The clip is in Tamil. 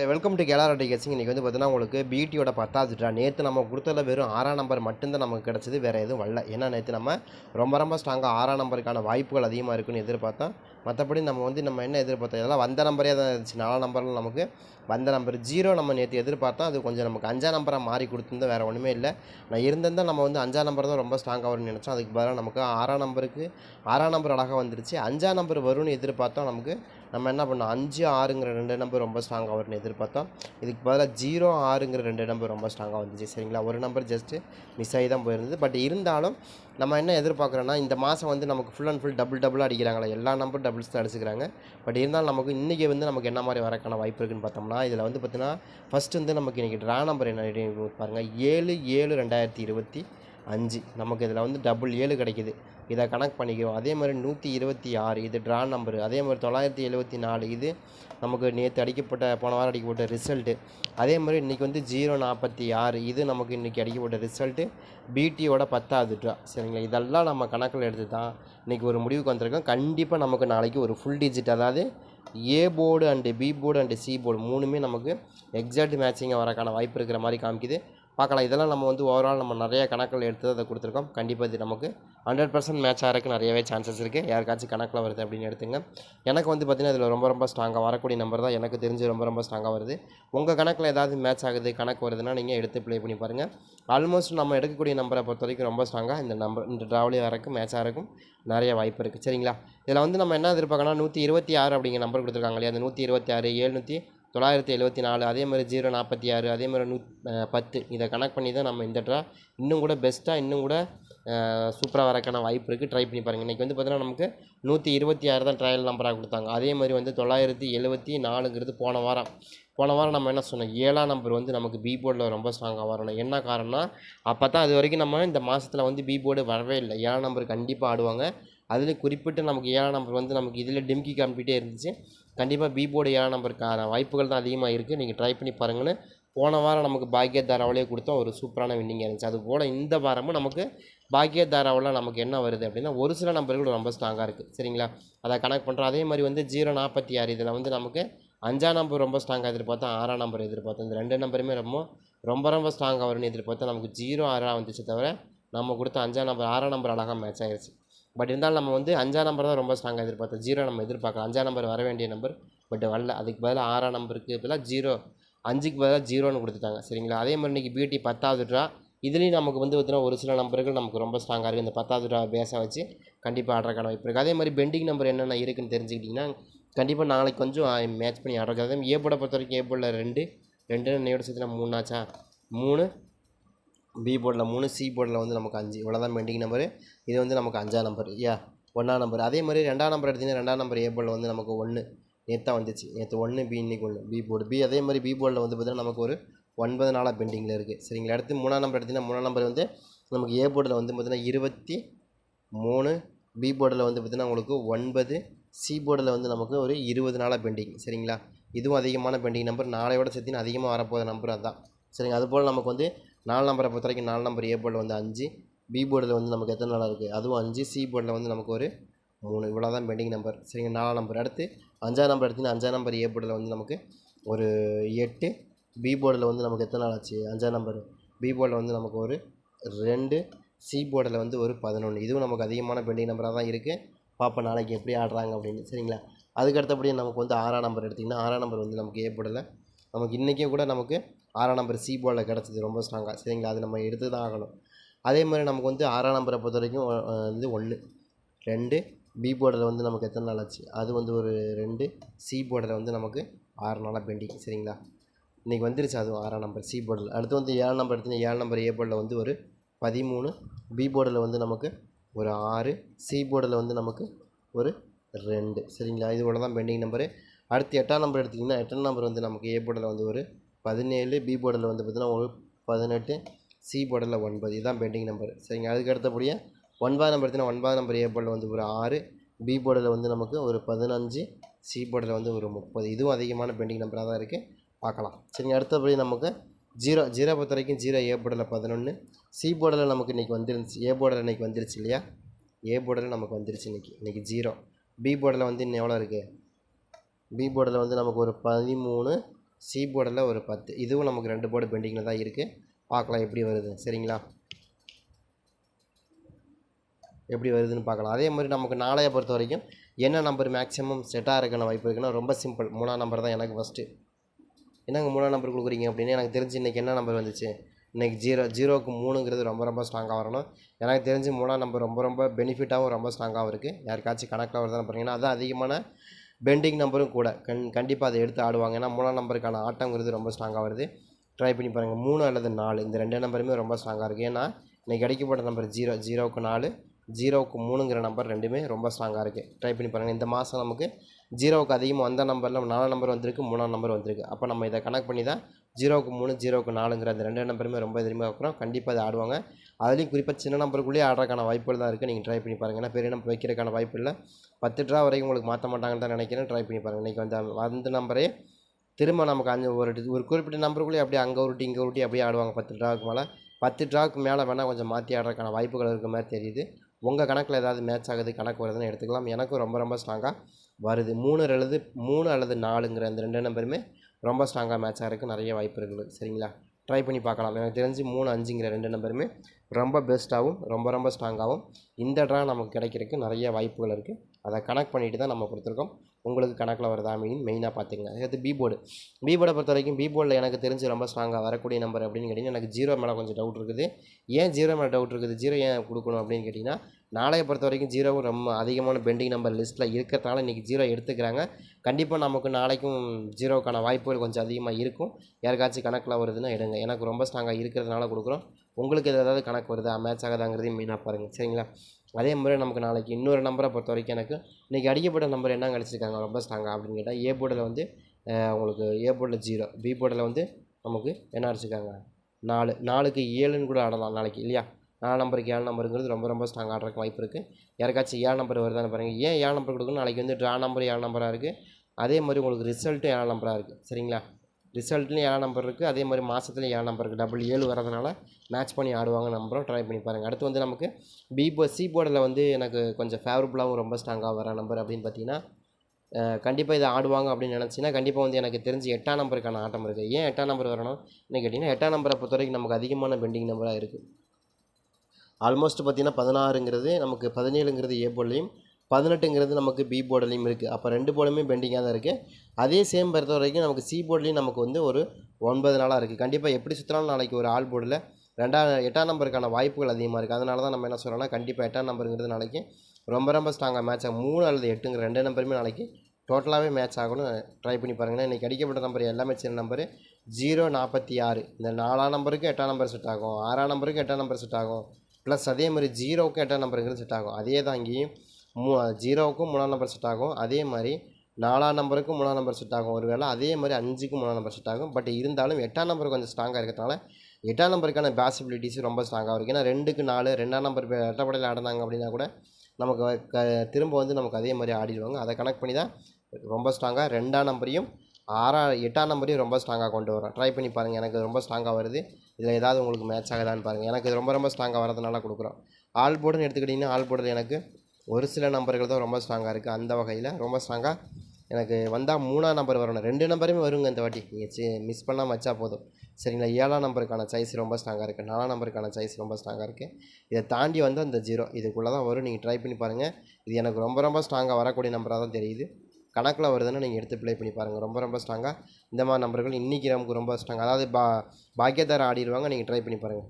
வெல்கம் டு கேலாரா டிகேசிங் இன்றைக்கி வந்து பார்த்தீங்கன்னா உங்களுக்கு பிடியோட பத்தாவது ட்ரா. நேற்று நம்ம கொடுத்ததில் வெறும் ஆறாம் நம்பர் மட்டும்தான் நமக்கு கிடச்சிது. வேறு எதுவும் வரல. ஏன்னா நேற்று நம்ம ரொம்ப ரொம்ப ஸ்ட்ராங்காக ஆறாம் நம்பருக்கான வாய்ப்புகள் அதிகமாக இருக்குன்னு எதிர்பார்த்தோம் மற்றபடி நம்ம வந்து நம்ம என்ன எதிர்பார்த்தோம்? இதெல்லாம் வந்த நம்பரே தான் இருந்துச்சு. நாலாம் நம்பரில் நமக்கு வந்த நம்பர் ஜீரோ நம்ம நேற்று எதிர்பார்த்தோம் அது கொஞ்சம் நமக்கு அஞ்சாம் நம்பராக மாறி கொடுத்துருந்தா வேறு ஒன்றுமே இல்லை. நான் இருந்திருந்தால் நம்ம வந்து அஞ்சாம் நம்பர் தான் ரொம்ப ஸ்ட்ராங்காக வரும்னு நினச்சோம். அதுக்கு பதிலாக நமக்கு ஆறாம் நம்பருக்கு ஆறாம் நம்பர் அழகாக வந்துருச்சு. அஞ்சாம் நம்பர் வரும்னு எதிர்பார்த்தோம். நமக்கு நம்ம என்ன பண்ணோம்? அஞ்சு ஆறுங்கிற ரெண்டு நம்பர் ரொம்ப ஸ்ட்ராங்காக வரும்னு எதிர்பார்த்தோம். இதுக்கு பதிலாக ஜீரோ ஆறுங்கிற ரெண்டு நம்பர் ரொம்ப ஸ்ட்ராங்காக வந்துச்சு. சரிங்களா? ஒரு நம்பர் ஜஸ்ட்டு மிஸ் ஆகி தான் போயிருந்தது. பட் இருந்தாலும் நம்ம என்ன எதிர்பார்க்குறோன்னா இந்த மாதம் வந்து நமக்கு ஃபுல் அண்ட் ஃபுல் டபுள் டபுளாக அடிக்கிறாங்களா? எல்லா நம்பரும் டபுள்ஸ் தான் அடிச்சுக்கிறாங்க. பட் இருந்தாலும் நமக்கு இன்றைக்கி வந்து நமக்கு என்ன மாதிரி வரக்கான வாய்ப்பு இருக்குன்னு பார்த்தோம்னா இதில் வந்து பார்த்தீங்கன்னா ஃபஸ்ட்டு வந்து நமக்கு இன்றைக்கி ட்ரா நம்பர் என்ன பாருங்கள் ஏழு ஏழு ரெண்டாயிரத்தி இருபத்தி அஞ்சு. நமக்கு இதில் வந்து டபுள் ஏழு கிடைக்கிது. இதை கனெக்ட் பண்ணிக்கிறோம் அதே மாதிரி நூற்றி இருபத்தி ஆறு இது ட்ரா நம்பரு அதே மாதிரி தொள்ளாயிரத்தி எழுபத்தி நாலு இது நமக்கு நேற்று அடிக்கப்பட்ட போன வாரம் அடிக்கப்பட்ட ரிசல்ட்டு அதே மாதிரி இன்றைக்கி வந்து ஜீரோ நாற்பத்தி ஆறு இது நமக்கு இன்றைக்கி அடிக்கப்பட்ட ரிசல்ட்டு பிடியோட பத்தாவது ட்ரா சரிங்களா? இதெல்லாம் நம்ம கணக்கில் எடுத்து தான் இன்றைக்கி ஒரு முடிவுக்கு வந்திருக்கோம். கண்டிப்பாக நமக்கு நாளைக்கு ஒரு ஃபுல் டிஜிட் அதாவது A board and B board and C board மூணுமே நமக்கு எக்ஸாக்ட் மேட்சிங்காக வரக்கான வாய்ப்பு இருக்கிற மாதிரி காமிக்குது. பார்க்கலாம். இதெல்லாம் நம்ம வந்து ஓவரால் நம்ம நிறைய கணக்கில் எடுத்து அதை கொடுத்துருக்கோம். கண்டிப்பாக இது நமக்கு ஹண்ட்ரட் பர்சன்ட் மேட்ச் ஆகிறதுக்கு நிறையவே சான்சஸ் இருக்குது யாருக்காச்சும் கணக்கில் வருது அப்படின்னு எடுத்துங்க. எனக்கு வந்து பார்த்திங்கன்னா இதில் ரொம்ப ரொம்ப ஸ்ட்ராங்காக வரக்கூடிய நம்பர் தான் எனக்கு தெரிஞ்சு ரொம்ப ரொம்ப ஸ்ட்ராங்காக வருது. உங்கள் கணக்கில் ஏதாவது மேட்ச் ஆகுது கணக்கு வருதுன்னா நீங்கள் எடுத்து ப்ளே பண்ணி பாருங்கள் ஆல்மோஸ்ட் நம்ம எடுக்கக்கூடிய நம்பரை பொறுத்த வரைக்கும் ரொம்ப ஸ்ட்ராங்காக இந்த நம்பர் இந்த ட்ராவலே வரக்கும் மேட்ச் ஆகிறக்கும் நிறைய வாய்ப்பு இருக்குது சரிங்களா? இதில் வந்து நம்ம என்ன எதிர்பார்க்கணும் நூற்றி இருபத்தி ஆறு அப்படிங்கிற நம்பர் கொடுத்துருக்காங்க இல்லையா? அந்த நூற்றி இருபத்தி ஆறு ஏழ்நூற்றி தொள்ளாயிரத்தி எழுபத்தி நாலு அதே மாதிரி ஜீரோ நாற்பத்தி ஆறு அதே மாதிரி நூ பத்து. இதை கனெக்ட் பண்ணி தான் நம்ம இந்த ட்ரா இன்னும் கூட பெஸ்ட்டாக இன்னும் கூட சூப்பராக வரக்கான வாய்ப்பு இருக்குது ட்ரை பண்ணி பாருங்கள் இன்றைக்கி வந்து பார்த்தீங்கன்னா நமக்கு நூற்றி இருபத்தி ஆறு தான் ட்ரையல் நம்பராக கொடுத்தாங்க. அதே மாதிரி வந்து தொள்ளாயிரத்தி எழுபத்தி நாலுங்கிறது போன வாரம். போன வாரம் நம்ம என்ன சொன்னோம்? ஏழாம் நம்பர் வந்து நமக்கு பி போர்டில் ரொம்ப ஸ்ட்ராங்காக வரணும். என்ன காரணம்னா அப்போ தான் அது வரைக்கும் நம்ம இந்த மாதத்தில் வந்து பி போர்டு வரவே இல்லை. ஏழாம் நம்பர் கண்டிப்பாக ஆடுவாங்க. அதில் குறிப்பிட்டு நமக்கு ஏழாம் நம்பர் வந்து நமக்கு இதில் டிம்கி காமிக்கிட்டே இருந்துச்சு. கண்டிப்பாக பி போர்டு ஏழாம் நம்பருக்கான வாய்ப்புகள் தான் அதிகமாக இருக்குது நீங்கள் ட்ரை பண்ணி பாருங்கன்னு போன வாரம் நமக்கு பாக்கியதாராவிலே கொடுத்தோம். ஒரு சூப்பரான வின்னிங் இருந்துச்சு. அது போல் இந்த வாரமும் நமக்கு பாக்கியதாராவில் நமக்கு என்ன வருது அப்படின்னா ஒரு சில நம்பர்கள் ரொம்ப ஸ்ட்ராங்காக இருக்குது சரிங்களா? அதை கனெக்ட் பண்ணுறோம் அதே மாதிரி வந்து ஜீரோ நாற்பத்தி ஆறு இதில் வந்து நமக்கு அஞ்சாம் நம்பர் ரொம்ப ஸ்ட்ராங்காக எதிர்பார்த்தோம். ஆறாம் நம்பர் எதிர்பார்த்தோம். இந்த ரெண்டு நம்பருமே ரொம்ப ரொம்ப ரொம்ப ஸ்ட்ராங்காக வரும்னு எதிர்பார்த்தா நமக்கு ஜீரோ ஆறாக வந்துச்சு தவிர நம்ம கொடுத்த அஞ்சாம் நம்பர் ஆறாம் நம்பர் அழகாக மேட்ச் ஆகிடுச்சு பட் இருந்தாலும் நம்ம வந்து அஞ்சாம் நம்பர் தான் ரொம்ப ஸ்ட்ராங்காக எதிர்பார்த்தோம். ஜீரோ நம்ம எதிர்பார்க்கலாம் அஞ்சாம் நம்பர் வர வேண்டிய நம்பர் பட் வரல. அதுக்கு பதிலாக ஆறாம் நம்பருக்கு பதிலாக ஜீரோ அஞ்சுக்கு பதிலாக ஜீரோன்னு கொடுத்துட்டாங்க. சரிங்களா? அதே மாதிரி இன்றைக்கி பியூட்டி பத்தாவது ட்ரா இதுலேயும் நமக்கு வந்து பார்த்தீங்கன்னா ஒரு சில நம்பர்கள் நமக்கு ரொம்ப ஸ்ட்ராங்காக இருக்குது இந்த பத்தாவது ட்ரா பேஸாக வச்சு கண்டிப்பாக ஆடுறக்கான வாய்ப்பு இருக்குது அதே மாதிரி பெண்டிங் நம்பர் என்னென்ன இருக்குன்னு தெரிஞ்சுக்கிட்டிங்கன்னா கண்டிப்பாக நாளைக்கு கொஞ்சம் மேட்ச் பண்ணி ஆடுறது அதே ஏ போட பொறுத்த வரைக்கும் ஏ போர்டில் ரெண்டு ரெண்டு இன்னையோட சேர்த்துனா மூணாச்சா மூணு பி போர்டில் மூணு சி போர்டில் வந்து நமக்கு அஞ்சு. இவ்வளோ தான் பெண்டிங் நம்பரு இது வந்து நமக்கு அஞ்சாம் நம்பர் யா ஒன்றாம் நம்பர் அதே மாதிரி ரெண்டாம் நம்பர் எடுத்திங்கன்னா ரெண்டாம் நம்பர் ஏ போர்டில் வந்து நமக்கு ஒன்று நேற்று தான் வந்துச்சு. நேற்று ஒன்று பி இன்றைக்கி ஒன்று பி போர்டு. பி அதே மாதிரி பி போர்டில் வந்து பார்த்திங்கன்னா நமக்கு ஒரு ஒன்பது நாளாக பெண்டிங்கில் இருக்குது சரிங்களா? அடுத்து மூணாம் நம்பர் எடுத்திங்கன்னா மூணாம் நம்பர் வந்து நமக்கு ஏ போர்டில் வந்து பார்த்திங்கன்னா இருபத்தி மூணு பி போர்டில் வந்து பார்த்திங்கன்னா உங்களுக்கு ஒன்பது சி போர்டில் வந்து நமக்கு ஒரு இருபது நாளாக பெண்டிங் சரிங்களா? இதுவும் அதிகமான பெண்டிங் நம்பர் நாளையோட சேர்த்தின்னு அதிகமாக வரப்போகிற நம்பர் அதுதான். சரிங்க? அதுபோல் நமக்கு வந்து நாலு நம்பரை பொறுத்த வரைக்கும் நாலு நம்பர் ஏ போர்டில் வந்து அஞ்சு பி போர்டில் வந்து நமக்கு எத்தனை நாளாக இருக்குது அதுவும் அஞ்சு சி போர்டில் வந்து நமக்கு ஒரு மூணு. இவ்வளோ தான் பெண்டிங் நம்பர் சரிங்க நாலாம் நம்பர் அடுத்து அஞ்சாம் நம்பர் எடுத்திங்கன்னா அஞ்சாம் நம்பர் ஏ போர்டில் வந்து நமக்கு ஒரு எட்டு பி போர்டில் வந்து நமக்கு எத்தனை நாள் ஆச்சு? அஞ்சாம் நம்பர் பி போர்டில் வந்து நமக்கு ஒரு ரெண்டு சி போர்டில் வந்து ஒரு பதினொன்று இதுவும் நமக்கு அதிகமான பெண்டிங் நம்பராக தான் இருக்குது பார்ப்போம் நாளைக்கு எப்படி ஆடுறாங்க அப்படின்னு. சரிங்களா? அதுக்கு அடுத்தபடியே நமக்கு வந்து ஆறாம் நம்பர் எடுத்திங்கன்னா ஆறாம் நம்பர் வந்து நமக்கு ஏ போர்டில் நமக்கு இன்றைக்கே கூட நமக்கு ஆறாம் நம்பர் சி போர்டில் கிடச்சிது ரொம்ப ஸ்ட்ராங்காக சரிங்களா? அது நம்ம எடுத்து தான் ஆகணும். அதே மாதிரி நமக்கு வந்து ஆறாம் நம்பரை பொறுத்த வரைக்கும் வந்து ஒன்று ரெண்டு பி போர்டில் வந்து நமக்கு எத்தனை நாள் ஆச்சு? அது வந்து ஒரு ரெண்டு சி போர்டில் வந்து நமக்கு ஆறு நாளாக பெண்டிங் சரிங்களா? இன்றைக்கி வந்துருச்சு அதுவும் ஆறாம் நம்பர் சி போர்டில் அடுத்து வந்து ஏழாம் நம்பர் எடுத்தீங்கன்னா ஏழு நம்பர் ஏ போர்டில் வந்து ஒரு பதிமூணு பி போர்டில் வந்து நமக்கு ஒரு ஆறு சி போர்டில் வந்து நமக்கு ஒரு ரெண்டு. சரிங்களா? இது தான் பெண்டிங் நம்பரு அடுத்து எட்டாம் நம்பர் எடுத்திங்கன்னா எட்டாம் நம்பர் வந்து நமக்கு ஏ போர்டில் வந்து ஒரு பதினேழு பி போர்டில் வந்து பார்த்திங்கன்னா ஒரு பதினெட்டு சி போர்டில் ஒன்பது. இதுதான் பெண்டிங் நம்பர் சரிங்க அதுக்கு அடுத்தபடியாக ஒன்பதாம் நம்பர் எடுத்திங்கன்னா ஒன்பதாம் நம்பர் ஏ போர்டில் வந்து ஒரு ஆறு பி போர்டில் வந்து நமக்கு ஒரு பதினஞ்சு சி போர்டில் வந்து ஒரு முப்பது. இதுவும் அதிகமான பெண்டிங் நம்பராக தான் இருக்குது பார்க்கலாம். சரிங்க அடுத்தபடி நமக்கு ஜீரோ ஜீரோ பொறுத்த வரைக்கும் ஜீரோ ஏ போர்டில் பதினொன்று சி போர்டில் நமக்கு இன்றைக்கி வந்துருந்துச்சு ஏ போர்டில் இன்றைக்கி வந்துருச்சு இல்லையா? ஏ போர்டில் நமக்கு வந்துருச்சு இன்றைக்கி இன்றைக்கி ஜீரோ. பி போர்டில் வந்து இன்னும் எவ்வளோ இருக்குது பி போர்டில் வந்து நமக்கு ஒரு பதிமூணு சி போர்டில் ஒரு பத்து. இதுவும் நமக்கு ரெண்டு போர்டு பெண்டிங்கில் தான் இருக்குது பார்க்கலாம் எப்படி வருது. சரிங்களா? எப்படி வருதுன்னு பார்க்கலாம். அதே மாதிரி நமக்கு நாளைய பொறுத்த வரைக்கும் என்ன நம்பர் மேக்ஸிமம் செட்டாக இருக்கான வாய்ப்பு இருக்குன்னா ரொம்ப சிம்பிள் மூணாம் நம்பர் தான் எனக்கு ஃபஸ்ட்டு என்னங்க மூணாம் நம்பர் கொடுக்குறீங்க அப்படின்னு எனக்கு தெரிஞ்சு இன்றைக்கி என்ன நம்பர் வந்துச்சு? இன்றைக்கி ஜீரோ ஜீரோக்கு மூணுங்கிறது ரொம்ப ரொம்ப ஸ்ட்ராங்காக வரணும். எனக்கு தெரிஞ்சு மூணாம் நம்பர் ரொம்ப ரொம்ப பெனிஃபிட்டாகவும் ரொம்ப ஸ்ட்ராங்காகவும் இருக்குது யாருக்காச்சும் கணக்கில் வருதான்னு பார்த்தீங்கன்னா அதுதான் அதிகமான பெண்டிங் நம்பரும் கூட. கண் கண்டிப்பாக அதை எடுத்து ஆடுவாங்க. ஏன்னா மூணாம் நம்பருக்கான ஆட்டங்கிறது ரொம்ப ஸ்ட்ராங்காக வருது. ட்ரை பண்ணி பாருங்கள் மூணு அல்லது நாலு இந்த ரெண்டு நம்பருமே ரொம்ப ஸ்ட்ராங்காக இருக்குது ஏன்னா இன்றைக்கி கிடைக்கப்பட்ட நம்பர் ஜீரோ ஜீரோவுக்கு நாலு ஜீரோவுக்கு மூணுங்கிற நம்பர் ரெண்டுமே ரொம்ப ஸ்ட்ராங்காக இருக்குது ட்ரை பண்ணி பாருங்கள் இந்த மாதம் நமக்கு ஜீரோவுக்கு அதிகமாக வந்த நம்பரில் நாலாம் நம்பர் வந்திருக்கு மூணாம் நம்பர் வந்திருக்கு. அப்போ நம்ம இதை கனெக்ட் பண்ணி தான் ஜீரோவுக்கு மூணு ஜீரோவுக்கு நாலுங்கிற அந்த ரெண்டு நம்பருமே ரொம்ப எதிர்மையாக இருக்கிறோம் கண்டிப்பாக அதை ஆடுவாங்க. அதுலேயும் குறிப்பாக சின்ன நம்பருக்குள்ளேயே ஆடுறதுக்கான வாய்ப்புகள் தான் இருக்குது நீங்கள் ட்ரை பண்ணி பாருங்கள் ஏன்னா பெரிய நம்பர் வைக்கிறதுக்கான வாய்ப்பு இல்லை. பத்து ட்ரா வரைக்கும் உங்களுக்கு மாற்ற மாட்டாங்கன்னு தான் நினைக்கிறேன். ட்ரை பண்ணி பாருங்கள் இன்றைக்கி வந்து அந்த நம்பரே திரும்ப நமக்கு அஞ்சு ஒரு ஒரு குறிப்பிட்ட நம்பருக்குள்ளேயே அப்படியே அங்கே உருட்டி இங்கே உருட்டி அப்படியே ஆடுவாங்க பத்து ட்ராவுக்கு மேலே. பத்து ட்ராவுக்கு மேலே வேணால் கொஞ்சம் மாற்றி ஆடுறதுக்கான வாய்ப்புகள் இருக்க மாதிரி தெரியுது. உங்கள் கணக்கில் ஏதாவது மேட்ச் ஆகுது கணக்கு வருதுன்னு எடுத்துக்கலாம். எனக்கும் ரொம்ப ரொம்ப ஸ்ட்ராங்காக வருது. மூணு அல்லது மூணு அல்லது நாலுங்கிற அந்த ரெண்டு நம்பருமே ரொம்ப ஸ்ட்ராங்காக மேட்ச் ஆகிறதுக்கு நிறைய வாய்ப்பு இருக்குது. சரிங்களா? ட்ரை பண்ணி பார்க்கலாம். எனக்கு தெரிஞ்சு மூணு அஞ்சுங்கிற ரெண்டு நம்பருமே ரொம்ப பெஸ்ட்டாகவும் ரொம்ப ரொம்ப ஸ்ட்ராங்காகவும் இந்த ட்ரா நமக்கு கிடைக்கிறதுக்கு நிறைய வாய்ப்புகள் இருக்குது அதை கனெக்ட் பண்ணிட்டு தான் நம்ம கொடுத்துருக்கோம். உங்களுக்கு கணக்கில் வருதா மீன் மெயினாக பார்த்துங்க அடுத்து பி போர்டு பி போர்டை பொறுத்த வரைக்கும் பி போர்டில் எனக்கு தெரிஞ்சு ரொம்ப ஸ்ட்ராங்காக வரக்கூடிய நம்பர் அப்படின்னு கேட்டிங்கன்னா எனக்கு ஜீரோ மேலே கொஞ்சம் டவுட் இருக்குது. ஏன் ஜீரோ மேலே டவுட் இருக்குது? ஜீரோ ஏன் கொடுக்கணும் அப்படின்னு கேட்டிங்கன்னா நாளையை பொறுத்த வரைக்கும் ஜீரோவும் ரொம்ப அதிகமான பெண்டிங் நம்பர் லிஸ்ட்டில் இருக்கிறதுனால இன்றைக்கி ஜீரோ எடுத்துக்கிறாங்க. கண்டிப்பாக நமக்கு நாளைக்கும் ஜீரோக்கான வாய்ப்புகள் கொஞ்சம் அதிகமாக இருக்கும். யாருக்காச்சும் கணக்கில் வருதுன்னா எடுங்க. எனக்கு ரொம்ப ஸ்ட்ராங்காக இருக்கிறதுனால கொடுக்குறோம். உங்களுக்கு எதாவது ஏதாவது கணக்கு வருதா? மேட்ச் ஆகுதாங்கிறதையும் மெயினாக பாருங்கள் சரிங்களா? அதே மாதிரி நமக்கு நாளைக்கு இன்னொரு நம்பரை பொறுத்த வரைக்கும் எனக்கு இன்றைக்கி அடிக்கப்பட்ட நம்பர் என்ன அடிச்சிருக்காங்க ரொம்ப ஸ்ட்ராங்காக அப்படின்னு கேட்டால் ஏ போர்டில் வந்து உங்களுக்கு ஏ போர்டில் ஜீரோ பி போர்டில் வந்து நமக்கு என்ன அடிச்சிருக்காங்க? நாலு நாலுக்கு ஏழுன்னு கூட ஆடலாம் நாளைக்கு இல்லையா? நாலு நம்பருக்கு ஏழு நம்பருங்கிறது ரொம்ப ரொம்ப ஸ்ட்ராங் ஆடுறதுக்கு வாய்ப்பு இருக்குது யாருக்காச்சும் ஏழு நம்பர் வருதான்னு பாருங்கள் ஏன் ஏழு நம்பர் கொடுக்கணும்? நாளைக்கு வந்து ட்ரா நம்பர் ஏழு நம்பராக இருக்குது அதே மாதிரி உங்களுக்கு ரிசல்ட்டும் ஏழு நம்பராக இருக்குது சரிங்களா? ரிசல்ட்லேயும் ஏழு நம்பர் இருக்குது அதே மாதிரி மாதத்துலையும் ஏழு நம்பர் இருக்குது டபுள் ஏழு வரதுனால மேட்ச் பண்ணி ஆடுவாங்க நம்பரும். ட்ரை பண்ணி பாருங்கள் அடுத்து வந்து நமக்கு பி போ சி போர்டில் வந்து எனக்கு கொஞ்சம் ஃபேவரபுளாகவும் ரொம்ப ஸ்ட்ராங்காக வர நம்பர் அப்படின்னு பார்த்தீங்கன்னா கண்டிப்பாக இதை ஆடுவாங்க அப்படின்னு நினச்சிங்கன்னா கண்டிப்பாக வந்து எனக்கு தெரிஞ்சு எட்டாம் நம்பருக்கான ஆட்டம் இருக்குது ஏன் எட்டாம் நம்பர் வரணும்? என்ன கேட்டிங்கன்னா எட்டாம் நம்பரை பொறுத்த வரைக்கும் நமக்கு அதிகமான பெண்டிங் நம்பராக இருக்குது ஆல்மோஸ்ட் பார்த்தீங்கன்னா பதினாறுங்கிறது நமக்கு பதினேழுங்கிறது ஏ போர்ட்லேயும் பதினெட்டுங்கிறது நமக்கு பி போர்டுலையும் இருக்குது அப்போ ரெண்டு போர்டுமே பெண்டிங்காக தான் இருக்குது அதே சேம் பொறுத்த வரைக்கும் நமக்கு சி போர்டுலேயும் நமக்கு வந்து ஒரு ஒன்பது நாளாக இருக்குது கண்டிப்பாக எப்படி சுற்றினாலும் நாளைக்கு ஒரு ஆள் போர்டில் ரெண்டாம் எட்டாம் நம்பருக்கான வாய்ப்புகள் அதிகமாக இருக்குது அதனால தான் நம்ம என்ன சொல்கிறோம்னா கண்டிப்பாக எட்டாம் நம்பருங்கிறது நாளைக்கு ரொம்ப ரொம்ப ஸ்ட்ராங்காக மேட்ச் ஆகும். மூணு அல்லது எட்டுங்கிற ரெண்டு நம்பருமே நாளைக்கு டோட்டலாகவே மேட்ச் ஆகணும் ட்ரை பண்ணி பாருங்கன்னா இன்றைக்கி அடிக்கப்பட்ட நம்பர் எல்லாமே சின்ன நம்பரு ஜீரோ நாற்பத்தி ஆறு. இந்த நாலாம் நம்பருக்கு எட்டாம் நம்பர் செட் ஆகும். ஆறாம் நம்பருக்கு எட்டாம் நம்பர் செட் ஆகும். ப்ளஸ் அதே மாதிரி ஜீரோவுக்கு எட்டாம் நம்பருங்கிறது செட் ஆகும். அதே தான் இங்கேயும் மூ ஜீரோவுக்கும் மூணாம் நம்பர் செட் ஆகும். அதே மாதிரி நாலாம் நம்பருக்கும் மூணாம் நம்பர் செட் ஆகும். ஒரு வேளை அதே மாதிரி அஞ்சுக்கும் மூணாம் நம்பர் செட் ஆகும். பட் இருந்தாலும் எட்டாம் நம்பர் கொஞ்சம் ஸ்ட்ராங்காக இருக்கிறதுனால எட்டாம் நம்பருக்கான பாசிபிலிட்டிஸ் ரொம்ப ஸ்ட்ராங்காக இருக்குது ஏன்னா ரெண்டுக்கு நாலு ரெண்டாம் நம்பர் எட்டப்படையில் ஆடினாங்க அப்படின்னா கூட நமக்கு க திரும்ப வந்து நமக்கு அதே மாதிரி ஆடிடுவாங்க. அதை கனெக்ட் பண்ணி தான் ரொம்ப ஸ்ட்ராங்காக ரெண்டாம் நம்பரையும் ஆறா எட்டாம் நம்பரையும் ரொம்ப ஸ்ட்ராங்காக கொண்டு வரோம். ட்ரை பண்ணி பாருங்கள் எனக்கு ரொம்ப ஸ்ட்ராங்காக வருது. இதில் ஏதாவது உங்களுக்கு மேட்ச் ஆகுதான்னு பாருங்கள் எனக்கு இது ரொம்ப ரொம்ப ஸ்ட்ராங்காக வரதுனால கொடுக்குறோம். ஆல் போர்டுன்னு எடுத்துக்கிட்டிங்கன்னா ஆல் போர்டில் எனக்கு ஒரு சில நம்பர்கள் தான் ரொம்ப ஸ்ட்ராங்காக இருக்குது அந்த வகையில் ரொம்ப ஸ்ட்ராங்காக எனக்கு வந்தால் மூணாம் நம்பர் வரணும். ரெண்டு நம்பருமே வருங்க இந்த வாட்டி. நீங்கள் மிஸ் பண்ணால் வச்சா போதும். சரிங்களா? ஏழாம் நம்பருக்கான சைஸ் ரொம்ப ஸ்ட்ராங்காக இருக்குது நாலாம் நம்பருக்கான சைஸ் ரொம்ப ஸ்ட்ராங்காக இருக்குது இதை தாண்டி வந்து அந்த ஜீரோ இதுக்குள்ளே தான் வரும். நீங்கள் ட்ரை பண்ணி பாருங்கள் இது எனக்கு ரொம்ப ரொம்ப ஸ்ட்ராங்காக வரக்கூடிய நம்பராக தான் தெரியுது. கணக்கில் வருதுன்னு நீங்கள் எடுத்து ப்ளே பண்ணி பாருங்கள் ரொம்ப ரொம்ப ஸ்ட்ராங்காக இந்த மாதிரி நம்பர்கள் இன்றைக்கி நமக்கு ரொம்ப ஸ்ட்ராங் அதாவது பா பாக்கியதாரம் ஆடிடுவாங்க. நீங்கள் ட்ரை பண்ணி பாருங்கள்